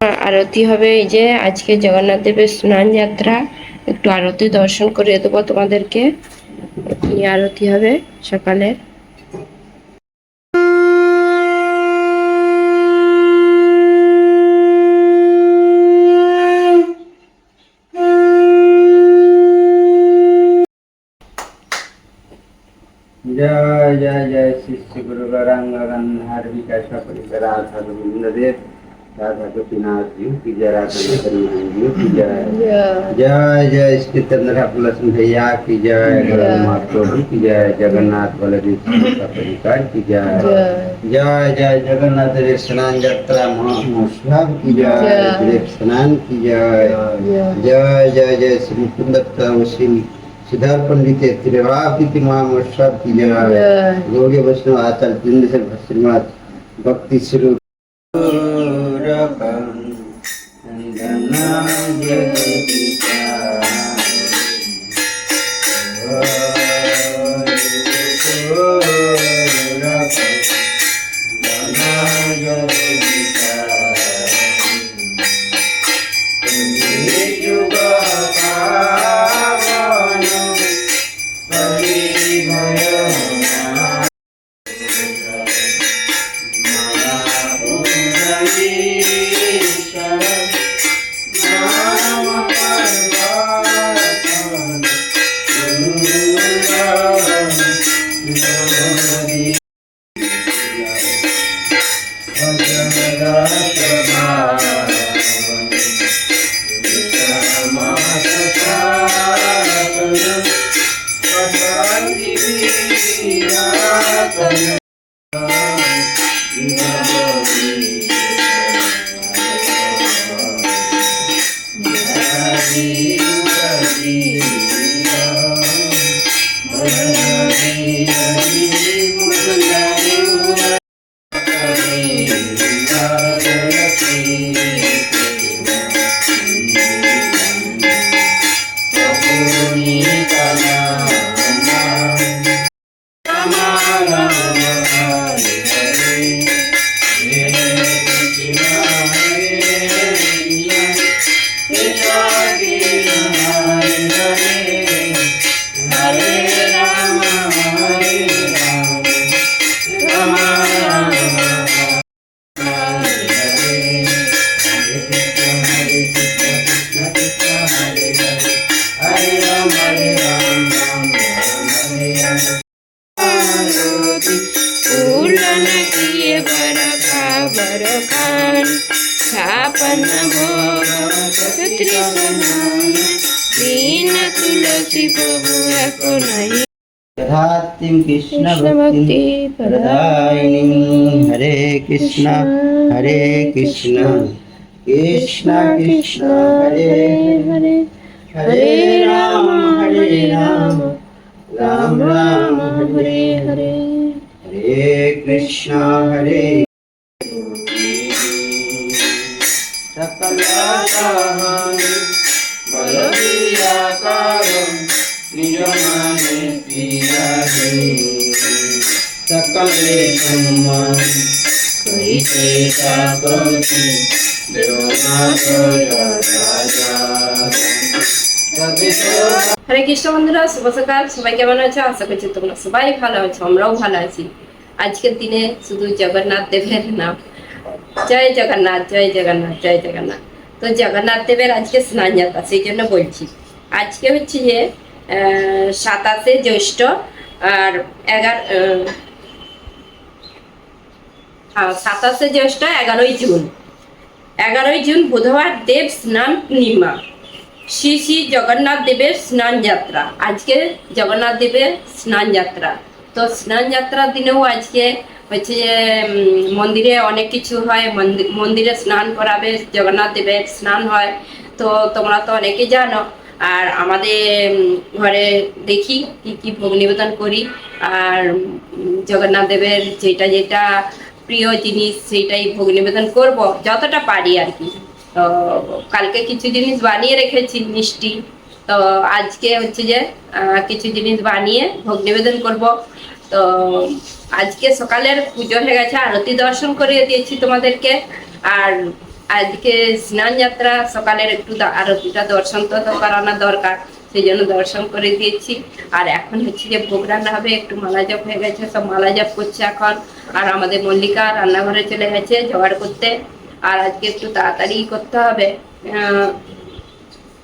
আরতি হবে, এই যে আজকে জগন্নাথ দেবের স্নান যাত্রা। একটু আরতি দর্শন করে দেবো তোমাদেরকে। আরতি হবে সকালে জয় জয় জয় শ্রী গুরু গৌরাঙ্গ গন্ধার বিকাশ পরিবার গোবিন্দ দেব जय जय श्री चंद्र लक्ष्मण भैया की जय जगन्नाथ प्रभु की जय जगन्नाथ बलदेव का जय जय जय जगन्नाथ स्नान यात्रा की जय स्नान की जय जय जय जय श्री मुकुंद सिद्धार्थ पंडित त्रिवादिति महामोत्सव की जय गौरी वैष्णव आचार्य जिंद भक्ति शुरू कृष्ण भक्ति प्रदायिनी हरे कृष्ण हरे कृष्ण। कृष्ण कृष्ण हरे हरे। हरे राम हरे राम। राम राम हरे हरे। हरे कृष्ण हरे सकले सम्मान कहिते साकति देवनाथ राजा হরে কৃষ্ণ বন্ধুরা শুভ সকাল সবাই কেমন আছো আশা করছি তোমরা সবাই ভালো আছো আমরাও ভালো আছি আজকের দিনে শুধু জগন্নাথ দেবের নাম জয় জগন্নাথ জয় জগন্নাথ জয় জগন্নাথ তো জগন্নাথ দেবের আজকে স্নান যাত্রা সেই জন্য বলছি আজকে হচ্ছে যে আহ, সাতাশে জ্যৈষ্ঠ আর এগারো হ্যাঁ সাতাশে জ্যৈষ্ঠ, এগারোই জুন। এগারোই জুন, বুধবার, দেব স্নান পূর্ণিমা। শ্রী শ্রী জগন্নাথ দেবের স্নান যাত্রা। আজকে জগন্নাথ দেবের স্নান যাত্রা। তো স্নান যাত্রার দিনেও আজকে হচ্ছে যে মন্দিরে অনেক কিছু হয়। মন্দি- মন্দিরে স্নান করাবে, জগন্নাথ দেবের স্নান হয়। তো তোমরা তো অনেকে জানো। আর আমাদের ঘরে দেখি কি কি ভোগ নিবেদন করি। আর জগন্নাথ দেবের যেটা যেটা প্রিয় জিনিস সেটাই ভোগ নিবেদন করব, যতটা পারি আর কি। তো কালকে কিছু জিনিস বানিয়ে রেখেছি মিষ্টি। তো আজকে হচ্ছে যে কিছু জিনিস বানিয়ে ভোগ নিবেদন করব। তো আজকে সকালের পুজো হয়ে গেছে, আরতি দর্শন করিয়ে দিয়েছি তোমাদেরকে। আর আজকে স্নান যাত্রা, সকালের একটু আরতিটা দর্শন তো করানো দরকার। সেই জন্য দর্শন করে দিয়েছি। আর এখন হচ্ছে যে ভোগ রান্না হবে, একটু মালা জপ হয়ে গেছে, সব মালা জপ করছে এখন। আর আমাদের মল্লিকা রান্নাঘরে চলে গেছে জোগাড় করতে। আর আজকে একটু তাড়াতাড়ি করতে হবে।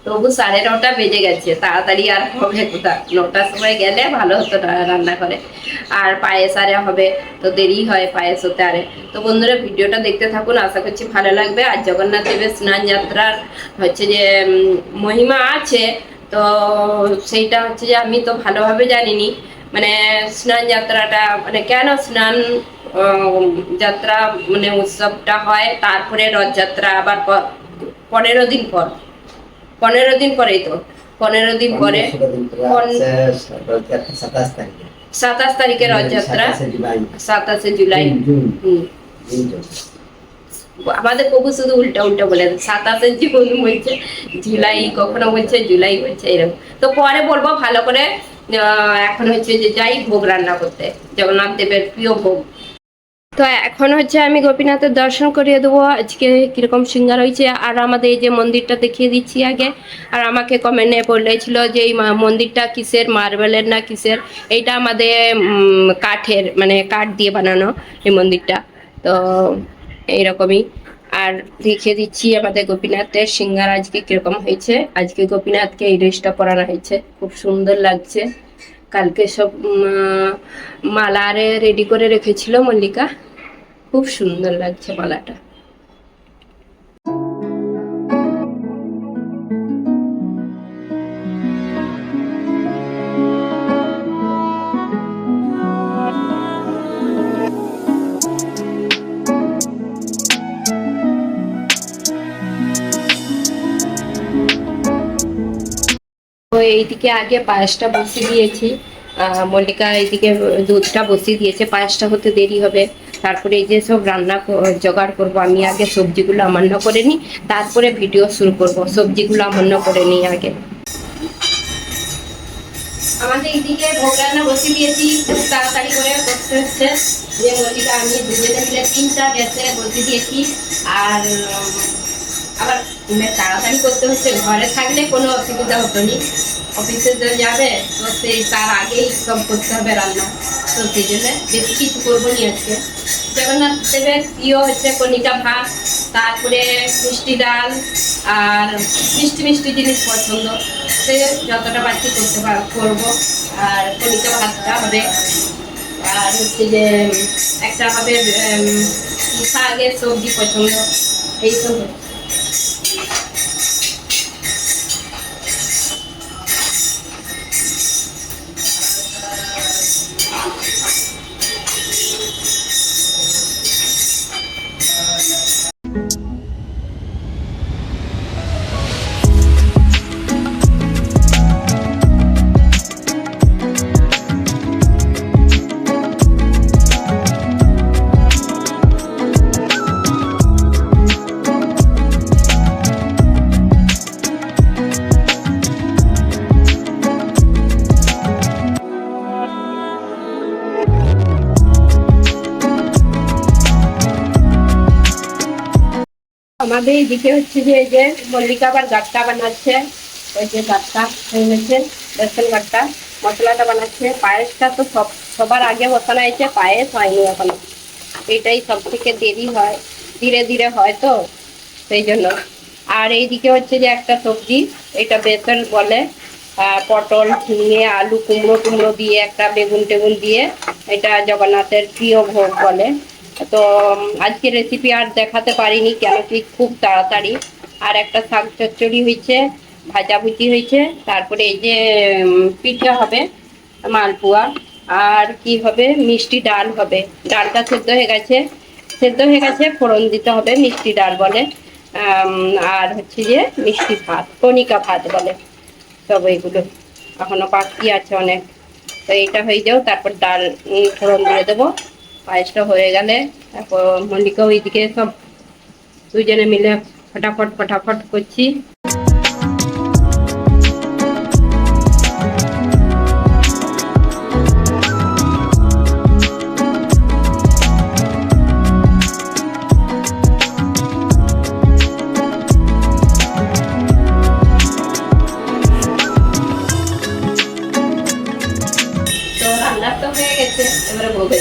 তবু সাড়ে নটা বেজে গেছে, তাড়াতাড়ি আর হবে কোথা নটার সময় গেলে ভালো হতো রান্না করে আর পায়েস আরে হবে, তো দেরি হয় পায়েস হতে আরে। তো বন্ধুরা, ভিডিওটা দেখতে থাকুন, আশা করছি ভালো লাগবে। আর জগন্নাথ দেবের স্নান যাত্রার হচ্ছে যে মহিমা আছে। তো সেইটা হচ্ছে যে আমি তো ভালোভাবে জানিনি। মানে স্নান যাত্রাটা মানে কেন স্নান যাত্রা মানে উৎসবটা হয় তারপরে রথযাত্রা আবার পনেরো দিন পর। পনেরো দিন পরেই তো। পনেরো দিন পরে সাতাশ তারিখে সাতাশ তারিখে রথযাত্রা। সাতাশে জুলাই। হুম। আমাদের প্রভু শুধু উল্টা উল্টা বলে সাতাশে জুন বলছে, জুলাই কখনো বলছে, জুলাই বলছে, এরকম। তো পরে বলব ভালো করে এখন হচ্ছে যে যাই ভোগ রান্না করতে। জগন্নাথ দেবের প্রিয় ভোগ। তো এখন হচ্ছে আমি গোপীনাথের দর্শন করিয়ে দেবো। আজকে কীরকম সিঙ্গার হয়েছে, আর আমাদের এই যে মন্দিরটা দেখিয়ে দিচ্ছি আগে। আর আমাকে কমেন্টে বলেছিল যে এই মন্দিরটা কিসের, মার্বেলের না কিসের? এইটা আমাদের কাঠের মানে কাঠ দিয়ে বানানো এই মন্দিরটা। তো এইরকমই। আর দেখিয়ে দিচ্ছি আমাদের গোপীনাথের সিঙ্গার আজকে কীরকম হয়েছে। আজকে গোপীনাথকে এই ড্রেসটা পরানো হয়েছে। খুব সুন্দর লাগছে। কালকে সব মালারে রেডি করে রেখেছিল মল্লিকা। খুব সুন্দর লাগছে মালাটা। এইদিকে আগে পায়েসটা বসিয়ে দিয়েছি। মল্লিকা এইদিকে দুধটা বসিয়ে দিয়েছে। পায়েসটা হতে দেরি হবে। তারপরে এই যে সব রান্না জোগাড় করব, আমি আগে সবজিগুলো আমান্য করে নিই, তারপরে ভিডিও শুরু করব। সবজিগুলো আমান্য করে নিই আগে। আমাদের এইদিকে ভোগ রান্না বসিয়ে দিয়েছি। খুব তাড়াতাড়ি করে করতে হচ্ছে। যে মল্লিকা, আমি দুজনে মিলে তিনটা গ্যাসে বসিয়ে দিয়েছি। আর আবার তাড়াতাড়ি করতে হচ্ছে, ঘরে থাকলে কোনো অসুবিধা হতো নি। অফিসে তো যাবে, তো সেই তার আগেই সব করতে হবে রান্না। তো সেই জন্য বেশি কিছু করব নি আজকে। জগন্নাথ দেবের প্রিয় হচ্ছে কণিকা ভাত তারপরে মিষ্টি ডাল আর মিষ্টি মিষ্টি জিনিস পছন্দ। সে যতটা পারছি করতে করব। আর কণিকা ভাতটা হবে। আর হচ্ছে যে, একটা হবে শাকের সবজি পছন্দ। এইসব আমাদের এদিকে হচ্ছে যে এই যে মল্লিকা আবার গাট্টা বানাচ্ছে। ওই যে গাট্টা হয়ে গেছে, বেসন গাট্টা মশলাটা বানাচ্ছে। পায়েসটা তো সব, সবার আগে বসানো হয়েছে, পায়েস হয়নি এখনও। এটাই সব থেকে দেরি হয়, ধীরে ধীরে হয় তো, সেই জন্য। আর এইদিকে হচ্ছে যে একটা সবজি, এটা বেসন বলে। পটল, ঝিঙে, আলু কুমড়ো টুমড়ো দিয়ে একটা বেগুন টেগুন দিয়ে এটা জগন্নাথের প্রিয় ভোগ বলে। তো আজকে রেসিপি আর দেখাতে পারিনি কেন কি খুব তাড়াতাড়ি। আর একটা শাক চচ্চড়ি হয়েছে, ভাজাভুজি হয়েছে, তারপরে এই যে পিঠে হবে, মালপোয়া, আর কি হবে, মিষ্টি ডাল হবে। ডালটা সেদ্ধ হয়ে গেছে, সেদ্ধ হয়ে গেছে, ফোড়ন দিতে হবে মিষ্টি ডাল বলে আর হচ্ছে যে মিষ্টি ভাত, কণিকা ভাত বলে। সব এইগুলো এখনও বাকি আছে অনেক। তো এইটা হয়ে যাও, তারপর ডাল ফোড়ন দিয়ে দেবো। পায়েসটা হয়ে গেলে তারপর মল্লিকা ওইদিকে সব দুজনে মিলে ফটাফট ফটাফট করছি।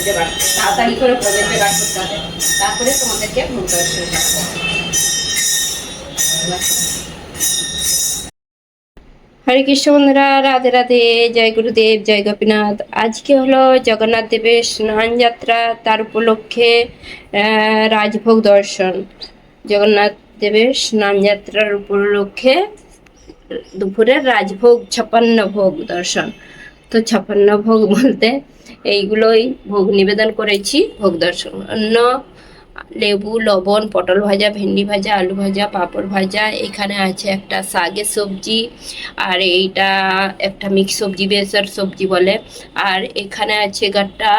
জোগাড় তাড়াতাড়ি করে ভোগের জোগাড় করতে হবে তারপরে তোমাদেরকে দর্শন দেখাবো হরে কৃষ্ণ বন্ধুরা, রাধে রাধে, জয় গুরুদেব, জয় গোপীনাথ। আজকে হলো জগন্নাথ দেবের স্নান যাত্রা, তার উপলক্ষে রাজভোগ দর্শন। জগন্নাথ দেবের স্নান যাত্রার উপলক্ষে দুপুরের রাজভোগ, ছাপান্ন ভোগ দর্শন। তো ছাপান্ন ভোগ বলতে এইগুলোই ভোগ নিবেদন করেছি, ভোগ দর্শন। অন্য লেবু, লবণ, পটল ভাজা, ভেন্ডি ভাজা, আলু ভাজা, পাঁপড় ভাজা, এখানে আছে একটা শাকের সবজি, আর এইটা একটা মিক্স সবজি, বেসর সবজি বলে। আর এখানে আছে গাট্টা,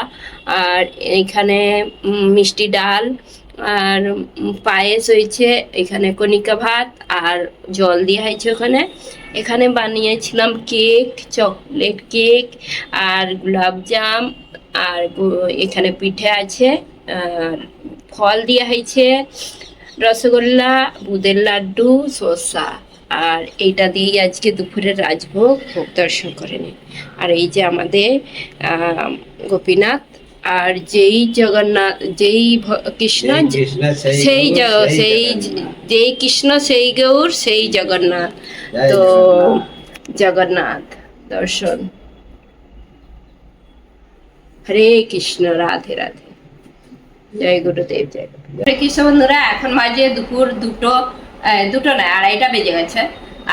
আর এখানে মিষ্টি ডাল আর পায়েস হয়েছে এখানে কণিকা ভাত আর জল দেওয়া হয়েছে ওখানে। এখানে বানিয়েছিলাম কেক, চকলেট কেক আর গোলাপজাম আর এখানে পিঠে আছে আর ফল দেওয়া হয়েছে রসগোল্লা, বুদের লাড্ডু, শসা আর এইটা দিয়েই আজকে দুপুরে রাজভোগ, ভোগ দর্শন করে নিই আর এই যে আমাদের গোপীনাথ আর যেই জগন্নাথ যেই কৃষ্ণ সেই সেই। যেই কৃষ্ণ সেই গৌর সেই জগন্নাথ তো জগন্নাথ। দর্শন হরে কৃষ্ণ রাধে রাধে জয় গুরুদেব জয়। কৃষ্ণ বন্ধুরা এখন বাজে দুপুর দুটো আহ, দুটো না আড়াইটা বেজে গেছে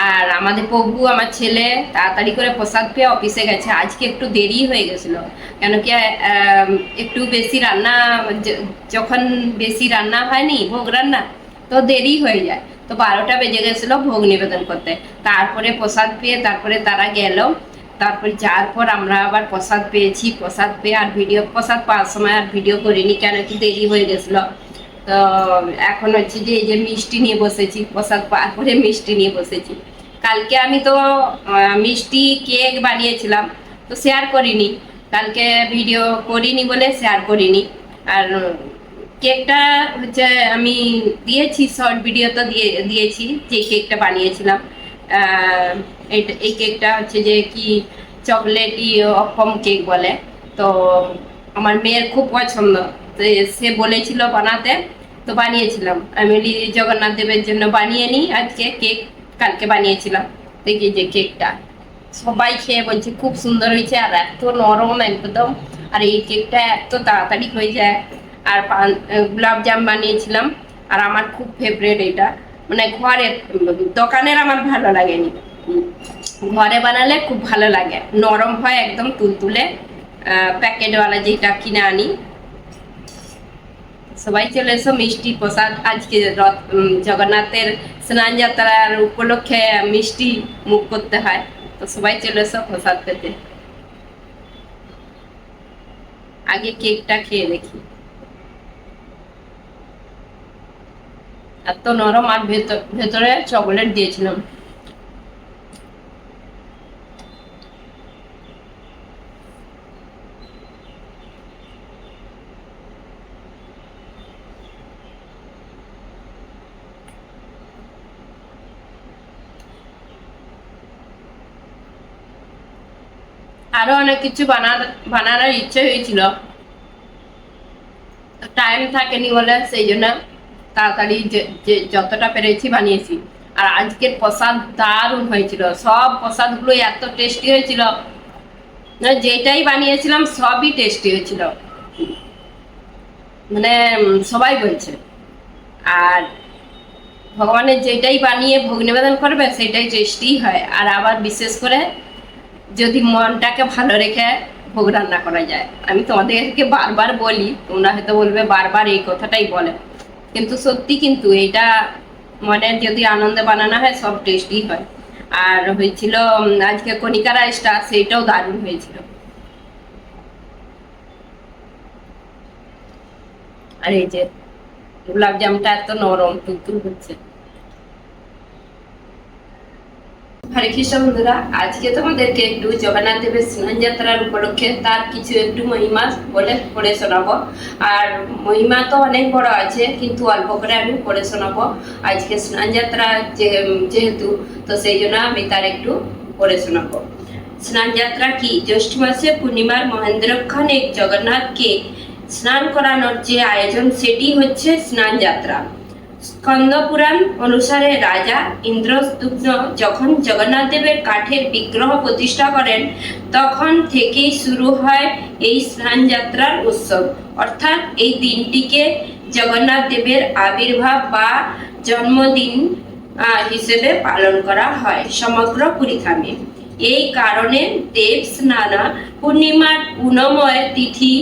আর আমাদের প্রভু, আমার ছেলে তাড়াতাড়ি করে প্রসাদ পেয়ে অফিসে গেছে। আজকে একটু দেরি হয়ে গেছিল। কেন কি একটু বেশি রান্না যখন বেশি রান্না হয়নি, ভোগ রান্না, তো দেরি হয়ে যায়। তো বারোটা বেজে গেছিল ভোগ নিবেদন করতে। তারপরে প্রসাদ পেয়ে, তারপরে তারা গেল। তারপরে যাওয়ার পর আমরা আবার প্রসাদ পেয়েছি। প্রসাদ পেয়ে আর ভিডিও, প্রসাদ পাওয়ার সময় আর ভিডিও করিনি, কেন কি দেরি হয়ে গেছিল। তো এখন হচ্ছে যে এই যে মিষ্টি নিয়ে বসেছি পাওয়ার পরে মিষ্টি নিয়ে বসেছি। কালকে আমি তো মিষ্টি কেক বানিয়েছিলাম, তো শেয়ার করিনি। কালকে ভিডিও করিনি বলে শেয়ার করিনি। আর কেকটা হচ্ছে আমি দিয়েছি শর্ট ভিডিও তো দিয়ে, দিয়েছি, যে কেকটা বানিয়েছিলাম। এই কেকটা হচ্ছে যে কি চকলেট অপম কেক বলে। তো আমার মেয়ের খুব পছন্দ। তো সে বলেছিল বানাতে, তো বানিয়েছিলাম। আমি জগন্নাথ দেবের জন্য বানিয়ে নিই আজকে কেক, কালকে বানিয়েছিলাম। দেখি যে কেকটা। সবাই খেয়ে বলছে, খুব সুন্দর হয়েছে আর এত নরম একদম। আর এই কেকটা এত তাড়াতাড়ি হয়ে যায়। আর পান গোলাপজাম বানিয়েছিলাম। আর আমার খুব ফেভারেট এটা। মানে ঘরের, দোকানের আমার ভালো লাগেনি। ঘরে বানালে খুব ভালো লাগে। নরম হয় একদম তুলতুলে। প্যাকেটওয়ালা যেটা কিনে আনি সবাই চলে এসো, মিষ্টি প্রসাদ। আজকে রথ জগন্নাথের স্নান যাত্রার উপলক্ষে মিষ্টি মুখ করতে হয়। তো সবাই চলে এসো প্রসাদ পেতে। আগে কেকটা খেয়ে দেখি। এত নরম আর ভেতর, ভেতরে চকলেট দিয়েছিলাম আরও অনেক কিছু বানার বানানোর ইচ্ছে হয়েছিল। টাইম থাকেনি বলে সেই জন্য তাড়াতাড়ি যে- যতটা পেরেছি বানিয়েছি। আর আজকের প্রসাদ দারুণ হয়েছিল। সব প্রসাদগুলো এত টেস্টি হয়েছিল। যেটাই বানিয়েছিলাম সবই টেস্টি হয়েছিল। মানে সবাই বলছে। আর ভগবানের যেটাই বানিয়ে ভোগ নিবেদন করবে, সেটাই টেস্টি হয়। আর আবার বিশেষ করে যদি মনটাকে ভালো রেখে ভোগ রান্না করা যায়। আমি তোমাদেরকে বারবার বলি, তোমরা হয়তো বলবে বারবার এই কথাটাই বলে। কিন্তু সত্যি কিন্তু এটা মনের যদি আনন্দে বানানো হয়, সব টেস্টি হয়। আর হয়েছিল আজকে কণিকা রাইসটা, সেইটাও দারুণ হয়েছিল। আর এই যে, গোলাপ জামটা এত নরম, তুলতুল হচ্ছে। হরে কৃষ্ণ বন্ধুরা, আজকে তোমাদেরকে একটু জগন্নাথ দেবের স্নান যাত্রার উপলক্ষে তার কিছু একটু মহিমা বলে পড়ে শোনাবো। আর মহিমা তো অনেক বড় আছে, কিন্তু অল্প করে আমি পড়ে শোনাবো। আজকে স্নান যাত্রা যে- যেহেতু, তো সেই জন্য আমি তার একটু পড়ে শোনাবো। স্নান যাত্রা কি? জ্যৈষ্ঠ মাসে পূর্ণিমার মহেন্দ্রক্ষণ এক জগন্নাথকে স্নান করানোর যে আয়োজন, সেটি হচ্ছে স্নান যাত্রা স্কন্দ পুরাণ অনুসারে রাজা ইন্দ্রদুগ্ন যখন জগন্নাথ দেবের কাঠের বিগ্রহ প্রতিষ্ঠা করেন, তখন থেকেই শুরু হয় এই স্নান যাত্রার উৎসব। অর্থাৎ এই দিনটিকে জগন্নাথ দেবের আবির্ভাব বা জন্মদিন হিসেবে পালন করা হয় সমগ্র পুরীধামে। এই কারণে দেব স্নানা পূর্ণিমার পুনময় তিথি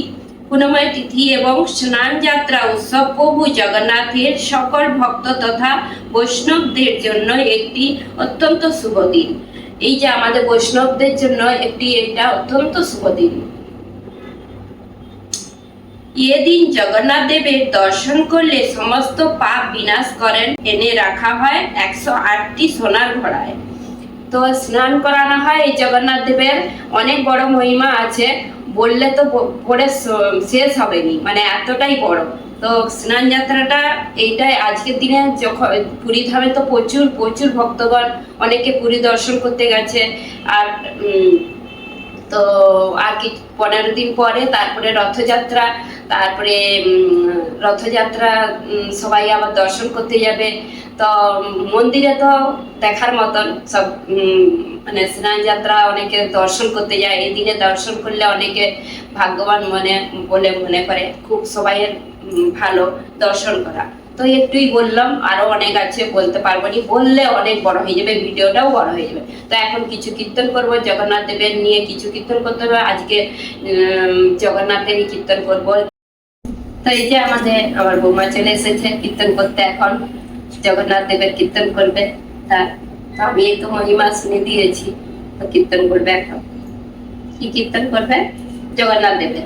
পুনময় তিথি এবং স্নান যাত্রা উৎসব প্রভু জগন্নাথের সকল ভক্ত তথা বৈষ্ণবদের জন্য একটি অত্যন্ত শুভ দিন। এই যে আমাদের বৈষ্ণবদের জন্য একটি এটা অত্যন্ত শুভ দিন। এদিন জগন্নাথ দেবের দর্শন করলে সমস্ত পাপ বিনাশ করেন। এনে রাখা হয় একশো আটটি সোনার ঘোড়ায়। তো স্নান করানো হয়, এই জগন্নাথ দেবের অনেক বড় মহিমা আছে। বললে তো পরে শেষ হবেনি মানে এতটাই বড়। তো স্নান যাত্রাটা এইটাই, আজকের দিনে যখন পুরী ধামে তো প্রচুর প্রচুর ভক্তগণ অনেকে পুরী দর্শন করতে গেছে। আর তো আর কি, পনেরো দিন পরে তারপরে রথযাত্রা তারপরে রথযাত্রা সবাই আবার দর্শন করতে যাবে। তো মন্দিরে তো দেখার মতন সব মানে স্নান যাত্রা অনেকে দর্শন করতে যায়। এই দিনে দর্শন করলে অনেকে ভাগ্যবান মনে, বলে মনে করে। খুব সবাইয়ের ভালো দর্শন করা। তো একটুই বললাম, আরও অনেক আছে, বলতে পারব নি। বললে অনেক বড় হয়ে যাবে, ভিডিওটাও বড় হয়ে যাবে। তো এখন কিছু কীর্তন করব জগন্নাথ দেবের নিয়ে কিছু কীর্তন করতে হবে। আজকে জগন্নাথেরই কীর্তন করব। তো এই যে আমাদের, আমার বৌমা চলে এসেছে কীর্তন করতে এখন। জগন্নাথ দেবের কীর্তন করবে। তা আমি তো মহিমা শুনে দিয়েছি, তো কীর্তন করবে এখন। কি কীর্তন করবে? জগন্নাথ দেবের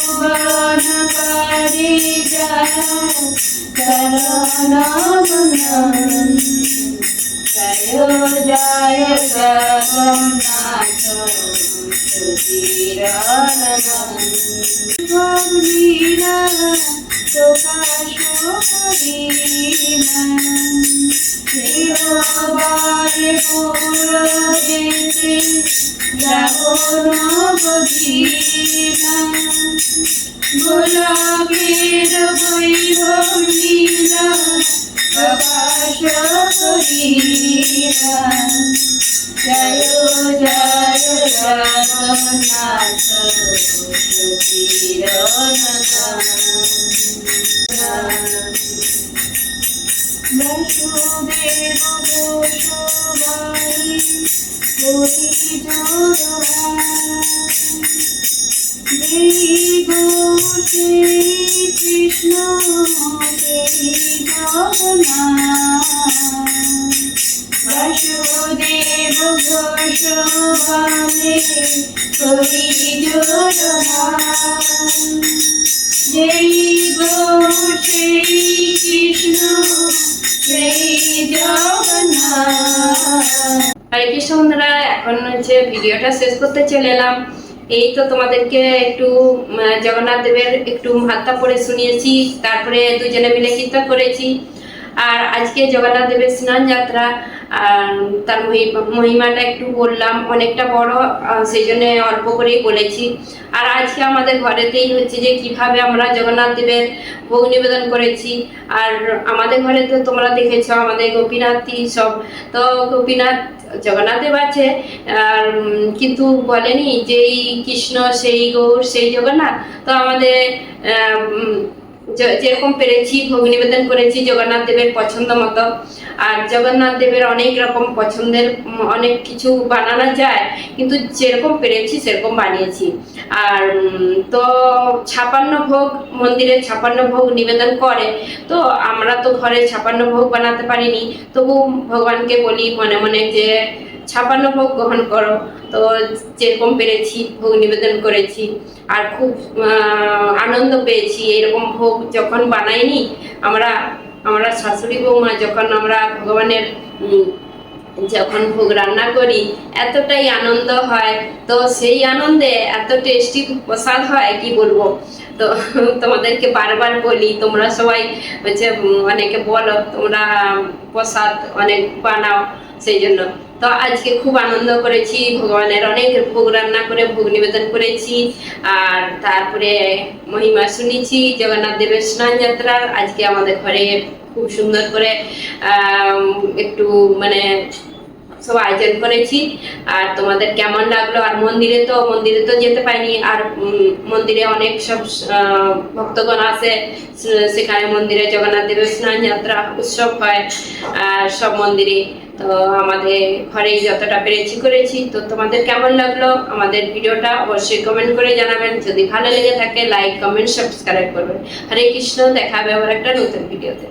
পারি জয় লীলা প্রকাশ করিনা শিরবারে পুরবেতে যাবন বধিনা গোলাপের বৈভব লীলা করিনা জয় জয় বসুদেব গোসবাই হরি দেই গো কৃষ্ণ বাসুদেব গোসবাই হরি জয় গো শ্রী কৃষ্ণ হরে কৃষ্ণ বন্ধুরা এখন হচ্ছে ভিডিওটা শেষ করতে চলে এলাম। এই তো তোমাদেরকে একটু জগন্নাথ দেবের একটু হাতটা পড়ে শুনিয়েছি, তারপরে দুজনে মিলে কীর্তন করেছি। আর আজকে জগন্নাথ দেবের স্নান যাত্রা তার মহি- মহিমাটা একটু বললাম, অনেকটা বড় সেই জন্য অল্প করেই বলেছি। আর আজকে আমাদের ঘরেতেই হচ্ছে যে, কীভাবে আমরা জগন্নাথ দেবের ভোগ নিবেদন করেছি। আর আমাদের ঘরে তো তোমরা দেখেছ, আমাদের গোপীনাথই সব। তো গোপীনাথ, জগন্নাথ দেব আছে, আর, কিন্তু বলেনি যেই কৃষ্ণ, সেই গৌর, সেই জগন্নাথ। তো আমাদের যে- যেরকম পেরেছি, ভোগ নিবেদন করেছি, জগন্নাথ দেবের পছন্দ মতো। আর জগন্নাথ দেবের অনেক রকম পছন্দের অনেক কিছু বানানো যায়, কিন্তু যেরকম পেরেছি সেরকম বানিয়েছি। আর তো ছাপান্ন ভোগ, মন্দিরে ছাপান্ন ভোগ নিবেদন করে, তো আমরা তো ঘরে ছাপান্ন ভোগ বানাতে পারিনি। তবু ভগবানকে বলি মনে মনে যে, ছাপান্ন ভোগ গ্রহণ করো। তো যেরকম পেরেছি, ভোগ নিবেদন করেছি। আর খুব আনন্দ পেয়েছি। এরকম ভোগ যখন বানাইনি, আমরা আমরা শাশুড়ি বৌমা যখন আমরা ভগবানের যখন ভোগ রান্না করি, এতটাই আনন্দ হয়। তো সেই আনন্দে এত টেস্টি প্রসাদ হয়, কি বলব? তো তোমাদেরকে বারবার বলি, তোমরা সবাই হচ্ছে অনেকে বলো, তোমরা প্রসাদ অনেক বানাও, সেই জন্য। তো আজকে খুব আনন্দ করেছি, ভগবানের অনেক ভোগ রান্না করে, ভোগ নিবেদন করেছি, আর তারপরে মহিমা শুনেছি, জগন্নাথ দেবের স্নান যাত্রার আজকে আমাদের ঘরে খুব সুন্দর করে একটু মানে সব আয়োজন করেছি, আর তোমাদের কেমন লাগল? আর মন্দিরে তো মন্দিরে তো যেতে পাইনি আর মন্দিরে অনেক সব ভক্তগণ আসে সেখানে মন্দিরে জগন্নাথ দেবের স্নান যাত্রা, উৎসব হয়, আর সব মন্দিরে তো আমাদের ঘরেই যতটা পেরেছি করেছি। তো তোমাদের কেমন লাগল আমাদের ভিডিওটা অবশ্যই কমেন্ট করে জানাবেন। যদি ভালো লেগে থাকে লাইক কমেন্ট সাবস্ক্রাইব করবেন। হরে কৃষ্ণ, দেখা হবে আবার একটা নতুন ভিডিওতে।